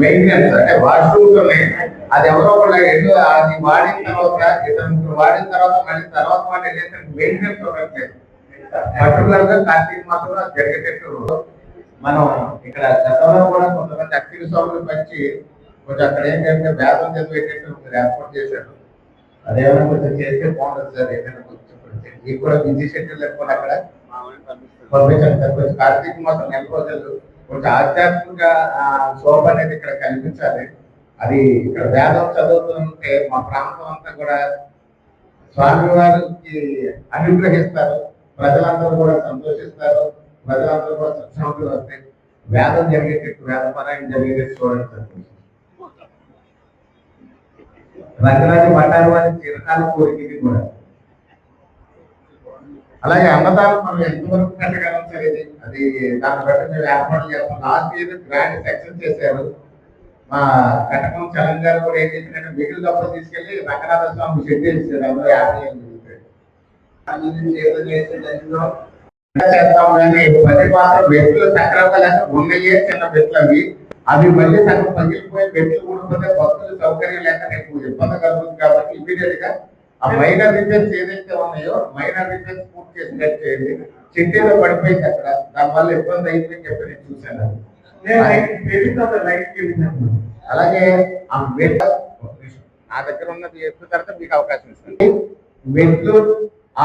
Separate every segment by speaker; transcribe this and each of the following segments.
Speaker 1: Maintenance అంటే ఉన్నాయి అది ఎవరో ఒకళ్ళు ఎన్నో అది వాడిన తర్వాత ముగ్గురు వాడిన తర్వాత మళ్ళీ తర్వాత వాళ్ళు ఏంటంటే మెయింటెనెన్స్ ఉండట్లేదు పర్టికులర్గా కార్తీక మాసంలో జరిగేటట్టు మనం ఇక్కడ గతంలో కూడా కొంతమంది అక్షర స్వాములు పంచి కొంచెం అక్కడ ఏంటంటే వేదం చదివేటట్టు మీరు ఏర్పాటు చేశారు. అదేమైనా కొంచెం చేస్తే బాగుంటుంది సార్ ఏదైనా కొంచెం కొంచెం. మీకు కూడా బిజీ షెడ్యూల్ లేకుండా అక్కడ పంపించండి సార్ కొంచెం కార్తీక మాసం నెల రోజులు కొంచెం ఆధ్యాత్మిక ఆ, శోభ అనేది ఇక్కడ కనిపించాలి. అది ఇక్కడ వేదం చదువుతుంటే మా ప్రాంతం అంతా కూడా స్వామివారికి అనుగ్రహిస్తారు. ప్రజలందరూ కూడా సంతోషిస్తారు. ప్రజలందరూ కూడా సత్సంతులు వస్తాయి వేదం జరిగేటట్టు వేదపరాయం జరిగేటట్టు చూడండి సంతోషం. రంగరాజు భట్టారు వారి చిరకాల కోరిక కూడా అలాగే అన్నదానం మనం ఎంతవరకు పెట్టగలం సరే అది? దాన్ని బట్టి మేము ఏర్పాటు చేస్తాం. లాస్ట్ ఇయర్ గ్రాండ్ సెక్షన్ చేశారు. మా కటకం తెలంగాణ కూడా ఏం చేసినట్టు మిగిలిన డబ్బులు తీసుకెళ్ళి రంగనాథ స్వామి షెడ్ చేశారు అందరూ యాభై చేస్తాం కానీ పది మాత్రం బెట్లు సక్రమంగా లేక ఉన్నాయే చిన్న బెట్లు అవి. అవి మళ్ళీ సగం పగిలిపోయి బెట్లు ఊడిపోతే భక్తులు సౌకర్యం లేక రేపు ఇబ్బంది కలుగుతుంది కాబట్టి ఇమీడియట్గా ఆ మైనర్ రిపేర్స్ ఏదైతే ఉన్నాయో మైనర్ రిపేర్స్ పూర్తి చేసినట్టు చేయండి. చిట్టీలో పడిపోయింది అక్కడ. దానివల్ల ఇబ్బంది అయిందని చెప్పి నేను చూశాను అలాగే ఆ మెట్ నా దగ్గర ఉన్నది ఎప్పుడు తర్వాత మీకు అవకాశం ఇస్తాను. మెట్లు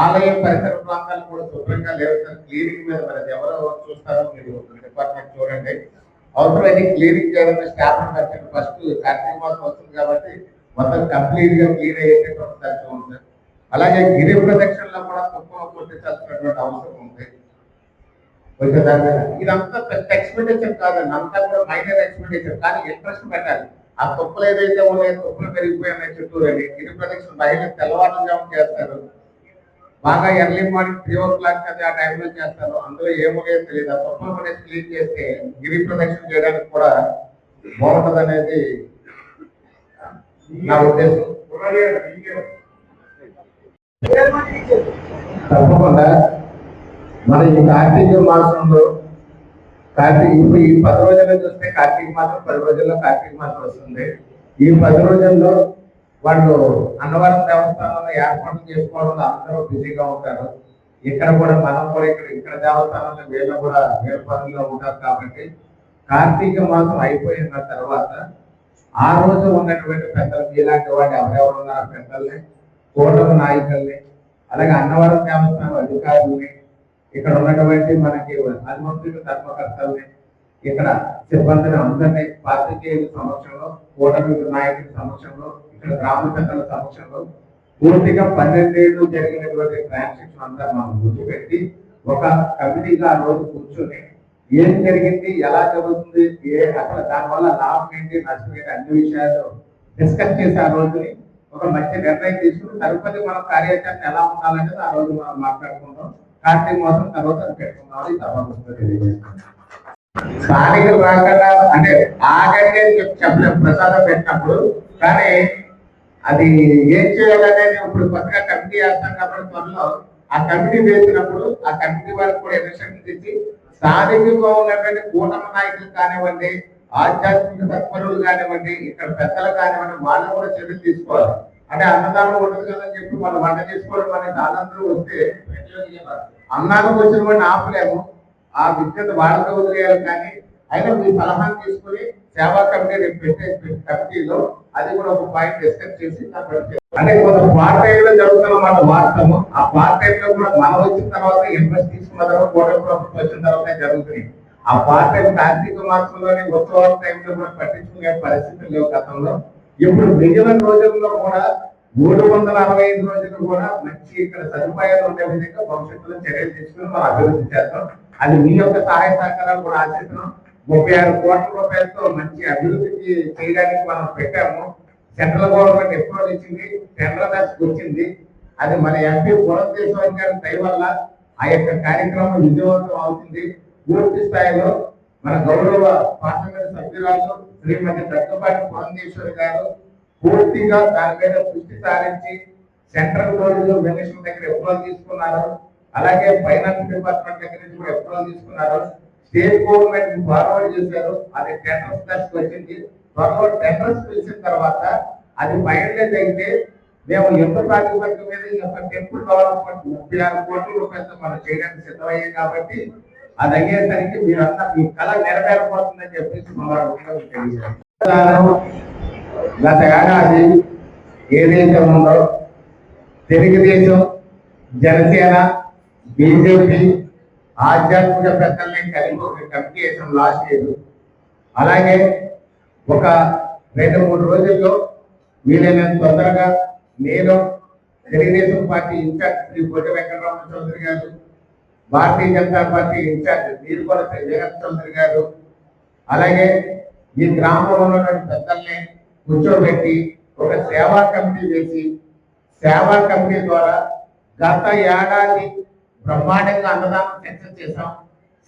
Speaker 1: ఆలయం పరిసర ప్రాంతాలు కూడా శుభ్రంగా లేవు సార్. క్లీనింగ్ మీద మరి ఎవరో చూస్తారో మీరు డిపార్ట్మెంట్ చూడండి. అవసరమైతే క్లీనింగ్ చేయాలని స్టాఫ్ ఫస్ట్ కార్తీక మాసం వస్తుంది కాబట్టి మొత్తం కంప్లీట్గా క్లీన్ అయ్యేటటువంటి ఒకసారి ఉంది అలాగే గిరి ప్రదక్షిణలో కూడా తక్కువ కొట్టించాల్సినటువంటి అవసరం ఉంది ఇదంతా పెద్ద ఎక్స్పెండిచర్ కాదండి అంతా కూడా మైనర్ ఎక్స్పెండిచర్ కానీ ఇంట్రెస్ట్ పెట్టాలి. ఆ తొప్పులు ఏదైతే ఉన్నాయో తొప్పులు పెరిగిపోయినాయి చుట్టూరు గిరి ప్రదక్షిణ బయట తెల్లవారుజాము చేస్తారు. బాగా early morning three o'clock అది ఆ టైంలో చేస్తారు. అందులో ఏమో తెలియదు. ఆ తొప్పులు కూడా క్లీన్ చేస్తే గిరి ప్రదక్షిణ చేయడానికి కూడా బాగుంటుంది అనేది నా ఉద్దేశం. తప్పకుండా మన ఈ కార్తీక మాసంలో కార్తీక ఇప్పుడు ఈ పది రోజుల్లో చూస్తే కార్తీక మాసం పది రోజుల్లో కార్తీక మాసం వస్తుంది. ఈ పది రోజుల్లో వాళ్ళు అన్నవరం దేవస్థానంలో ఏర్పాటు చేసుకోవడంలో అందరూ బిజీగా ఉంటారు. ఇక్కడ కూడా మనం కూడా ఇక్కడ ఇక్కడ దేవస్థానంలో వీళ్ళు కూడా వీళ్ళ పనుల్లో ఉంటారు కాబట్టి కార్తీక మాసం అయిపోయిన తర్వాత ఆ రోజు ఉన్నటువంటి పెద్దలు ఇలాంటి వాళ్ళు ఎవరెవరు ఉన్నారు? పెద్దల్ని కూటమి నాయకుల్ని అలాగే అన్నవరం దేవస్థానం అధికారుల్ని ఇక్కడ ఉన్నటువంటి మనకి హనుమంతుడి ధర్మకర్తల్ని ఇక్కడ సిబ్బందిని అందరినీ పాత్రికేయుల సమక్షంలో కూటమి నాయకుల సమక్షంలో ఇక్కడ గ్రామ పెద్దల సమక్షంలో పూర్తిగా పన్నెండేళ్ళు జరిగినటువంటి ట్రాన్సాక్షన్ అంతా మనం గుర్తుపెట్టి ఒక కమిటీగా ఆ రోజు కూర్చొని ఏం జరిగింది? ఎలా జరుగుతుంది? ఏ అసలు దానివల్ల లాభం ఏంటి? నష్టం ఏంటి? అన్ని విషయాలు డిస్కస్ చేసి ఆ రోజుని ఒక మంచి నిర్ణయం తీసుకుని తదుపరి మన కార్యాచరణ ఎలా ఉండాలనేది ఆ రోజు మనం మాట్లాడుకుంటాం కార్తీక మాసం తర్వాత అది పెట్టుకున్నాం ఈ తర్వాత స్థానికులు రాకుండా అంటే ఆగండి అని చెప్పలేము ప్రసాదం పెట్టినప్పుడు కానీ అది ఏం చేయాలనేది ఇప్పుడు కొత్తగా కమిటీ వేస్తాం కాబట్టి త్వరలో ఆ కమిటీ వేసినప్పుడు ఆ కమిటీ వాళ్ళకి కూడా ఇన్స్ట్రక్షన్ ఇచ్చి స్థానికంగా ఉన్నటువంటి కూటమి నాయకులు కానివ్వండి ఆధ్యాత్మిక తత్పరులు కానివ్వండి ఇక్కడ పెద్దలు కానివ్వండి వాళ్ళు కూడా చర్యలు తీసుకోవాలి. అంటే అన్నదానం ఉండదు కదని చెప్పి మనం వంట చేసుకోవడం అనేది దానందరూ వస్తే అన్నానికి వచ్చిన వాడిని ఆపలేము. ఆ విద్యను వాళ్ళతో వదిలేయాలి కానీ అయినా మీ సలహాను తీసుకుని సేవా కమిటీ రేపు పెట్టే కమిటీలో అది కూడా ఒక పాయింట్ డిస్కస్ చేసి అంటే కొంత పార్ట్ టైం లో జరుగుతున్న మన వాస్తవం. ఆ పార్ట్ టైం లో కూడా మనం వచ్చిన తర్వాత ఇంట్రెస్ట్ తీసుకున్న తర్వాత కూటమి ప్రభుత్వం వచ్చిన తర్వాత జరుగుతుంది ఆ పార్ట్ టైం కార్తీక మాసంలోనే ఉత్సవాల టైంలో కూడా పట్టించుకునే పరిస్థితులు లేవు గతంలో. ఇప్పుడు మిగిలిన రోజుల్లో కూడా మూడు వందల అరవై ఐదు రోజులు కూడా మంచి ఇక్కడ సదుపాయాలు ఉండే విధంగా భవిష్యత్తులో చర్యలు తీసుకుని మనం అభివృద్ధి చేస్తాం. అది మీ యొక్క సహాయ సహకారాలు కూడా ఆశిస్తున్నాం. ముప్పై ఆరు కోట్ల రూపాయలతో మంచి అభివృద్ధి చేయడానికి మనం పెట్టాము. సెంట్రల్ గవర్నమెంట్ ఎప్పుడో ఇచ్చింది. టెండర్ దశకు వచ్చింది అది మన ఎంపీ పురంధేశ్వరి గారి దయ వల్ల ఆ యొక్క కార్యక్రమం విజయవంతం అవుతుంది. పూర్తి స్థాయిలో మన గౌరవ పార్లమెంట్ సభ్యురాలు శ్రీమతి దగ్గపాటి పురంధేశ్వరి గారు పూర్తిగా దాని మీద దృష్టి సారించి సెంట్రల్ గవర్నమెంట్ మినిస్టర్ దగ్గర ఎప్పుడో తీసుకున్నారు. అలాగే ఫైనాన్స్ డిపార్ట్మెంట్ దగ్గర నుంచి కూడా ఎప్పుడో తీసుకున్నారు. స్టేట్ గవర్నమెంట్ ఫార్వర్డ్ చేశారు. అది టెండర్స్ దశకు వచ్చింది త్వరలో టెండర్స్ పిలిచిన తర్వాత అది ఫైనలైజ్ అయితే మేము ఎంత ప్రాతిపదిక మీద ఈ యొక్క టెంపుల్ డెవలప్మెంట్ ముప్పై ఆరు కోట్ల రూపాయలతో మనం చేయడానికి సిద్ధమయ్యాం కాబట్టి అది అయ్యేసరికి మీరంతా మీ కళ నెరవేరబోతుందని చెప్పేసి మనం తెలియజేస్తాను గత ఏడాది ఏదైతే ఉందో తెలుగుదేశం జనసేన బీజేపీ ఆధ్యాత్మిక పెద్దల్ని కలిగి ఒక కమిటీ వేసాం లాస్ట్ ఇయర్. అలాగే ఒక రెండు మూడు రోజుల్లో వీలైనంత తొందరగా నేను తెలుగుదేశం పార్టీ ఇన్ఛార్జ్ శ్రీ బొడ్డ వెంకటరమణ చౌదరి గారు భారతీయ జనతా పార్టీ ఇన్ఛార్జ్ నీరుకొల జగత్ చౌదరి గారు అలాగే ఈ గ్రామంలో ఉన్నటువంటి పెద్దల్ని కూర్చోబెట్టి ఒక సేవా కమిటీ వేసి సేవా కమిటీ ద్వారా గత ఏడాది బ్రహ్మాండంగా అన్నదానం చర్చ చేశాం.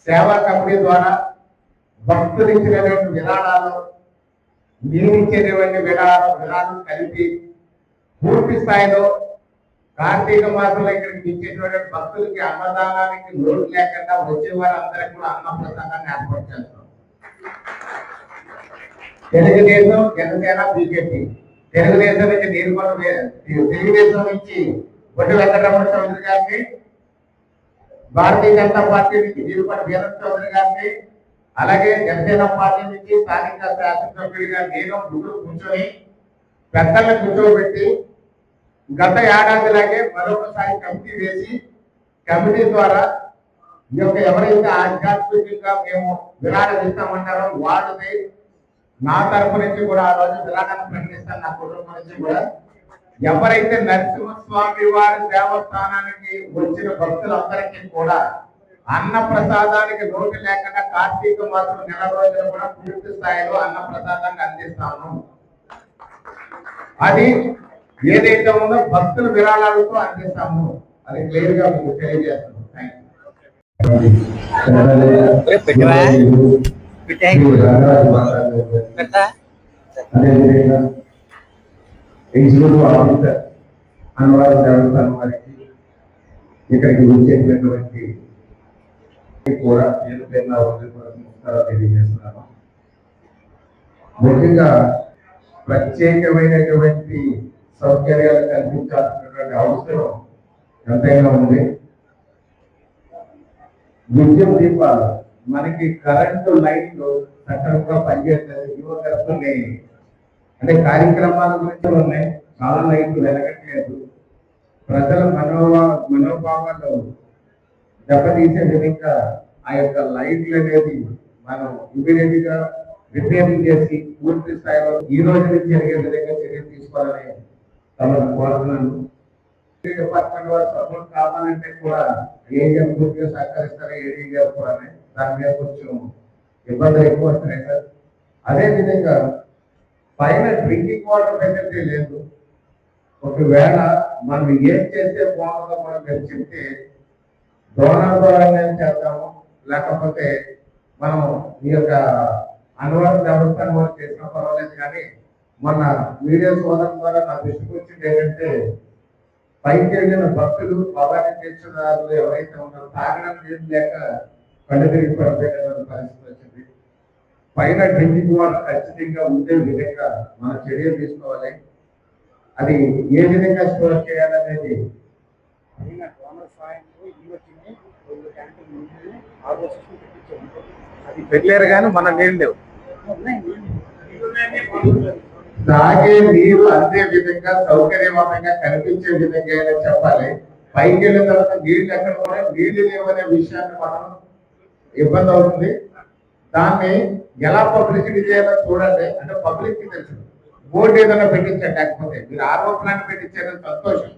Speaker 1: సేవా కమిటీ ద్వారా భక్తులు ఇచ్చినటువంటి విధానాలు మీరు ఇచ్చేటువంటి విధానం విధానం కలిపి పూర్తి స్థాయిలో కార్తీక మాసంలో ఇక్కడికి ఇచ్చేటువంటి భక్తులకి అన్నదానానికి లోటు లేకుండా వచ్చే వారందరికీ కూడా అన్న ప్రసాదాన్ని ఏర్పాటు చేస్తాం. తెలుగుదేశం జనసేన బీజేపీ. తెలుగుదేశం నుంచి నీరుకొండ తెలుగుదేశం నుంచి బొడ్డు వెంకటరమణ చౌదరి గారిని భారతీయ జనతా పార్టీ నుంచి నీరుకొండ వీరం చౌదరి గారిని అలాగే జనసేన పార్టీ నుంచి స్థానిక శాసనసభ్యుడిగా నేను ముగ్గురు కూర్చొని పెద్దలను కూర్చోబెట్టి గత ఏడాదిలాగే మరొకసారి కమిటీ వేసి కమిటీ ద్వారా ఈ యొక్క ఎవరైతే ఆధ్యాత్మికంగా మేము విరాళం ఇస్తామంటారో వాళ్ళది నా తరపు నుంచి కూడా ఆ రోజు విరాళాన్ని ప్రకటిస్తాను నా కుటుంబం నుంచి కూడా. ఎవరైతే నరసింహస్వామి వారి దేవస్థానానికి వచ్చిన భక్తులందరికీ కూడా అన్న ప్రసాదానికి లోటు లేకుండా కార్తీక మాసం నెల రోజులు కూడా పూర్తి స్థాయిలో అన్న ప్రసాదాన్ని అందిస్తాము అది ఏదైతే ఉందో భక్తుల విరాళాలతో అందిస్తాము అది క్లియర్గా మీకు తెలియజేస్తాము?
Speaker 2: పెట్టాయి.
Speaker 1: ఆఫీసర్ అనువాద దేవస్థానం వారికి ఇక్కడికి వచ్చేటటువంటి కూడా పేరు పేరున నమస్కారాలు తెలియజేస్తున్నాను ముఖ్యంగా ప్రత్యేకమైనటువంటి సౌకర్యాలు కల్పించాల్సినటువంటి అవసరం ఎంతైనా ఉంది విద్యుత్ దీపాలు మనకి కరెంటు లైట్లు సక్రమంగా పనిచేస్తుంది యువకర్తని అంటే కార్యక్రమాల గురించి ఉన్నాయి. చాలా లైట్లు వెలగట్లేదు. ప్రజల మనోభా మనోభావాలు దెబ్బతీసే విధంగా ఆ యొక్క లైట్లు అనేది మనం ఇమీడియట్గా రిపేరింగ్ చేసి పూర్తి స్థాయిలో ఈ రోజు నుంచి జరిగే విధంగా చర్యలు తీసుకోవాలని తమను కోరుతున్నాను. డిపార్ట్మెంట్ వారు సపోర్ట్ కావాలంటే కూడా ఏఎం పూర్తిగా సహకరిస్తారు? ఏడీ గారు కూడా దాని మీద కొంచెం ఇబ్బందులు ఎక్కువ వస్తున్నాయి సార్. అదేవిధంగా పైన డ్రింకింగ్ వాటర్ ఫెసిలిటీ లేదు. ఒకవేళ మనం ఏం చేస్తే బాగుందో మనం మీరు చెప్తే డోనర్ ద్వారా చేద్దాము. లేకపోతే మనం ఈ యొక్క అనువాద వ్యవస్థను మనం చేసిన పర్వాలేదు కానీ మొన్న మీడియా సోదరం ద్వారా నా దృష్టికి వచ్చింది ఏంటంటే పైకి వెళ్ళిన భక్తులు భవానీ తీర్చదారులు ఎవరైతే ఉన్నారో తాగడానికి లేక కళ్ళు తిరిగి పడిపోయిన పరిస్థితి. పైన డ్రింకింగ్ వాటర్ ఖచ్చితంగా ఉండే విధంగా మన చర్యలు తీసుకోవాలి. అది ఏ విధంగా స్టోర్ చేయాలనేది
Speaker 3: నీళ్ళు అది
Speaker 2: పెట్టలేరు కానీ మన నీళ్ళు లేవు.
Speaker 1: తాగే నీరు అందే విధంగా సౌకర్యవంతంగా కనిపించే విధంగా అయినా చెప్పాలి. పైకి వెళ్ళిన తర్వాత నీళ్ళు ఎక్కడ కూడా నీళ్ళు లేవనే విషయాన్ని మనం ఇబ్బంది అవుతుంది. దాన్ని ఎలా పబ్లిసిటీ చేయాలో చూడండి. అంటే పబ్లిక్కి తెలుసు. బోర్డు ఏదైనా పెట్టించండి. లేకపోతే మీరు ఆరో ప్లాన్ పెట్టించారని సంతోషం.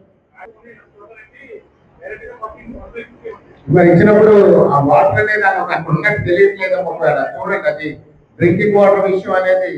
Speaker 1: మరి ఇచ్చినప్పుడు ఆ వాటర్ అనేది నాకు ఉన్నట్టు తెలియట్లేదు చూడండి అది. డ్రింకింగ్ వాటర్ విషయం అనేది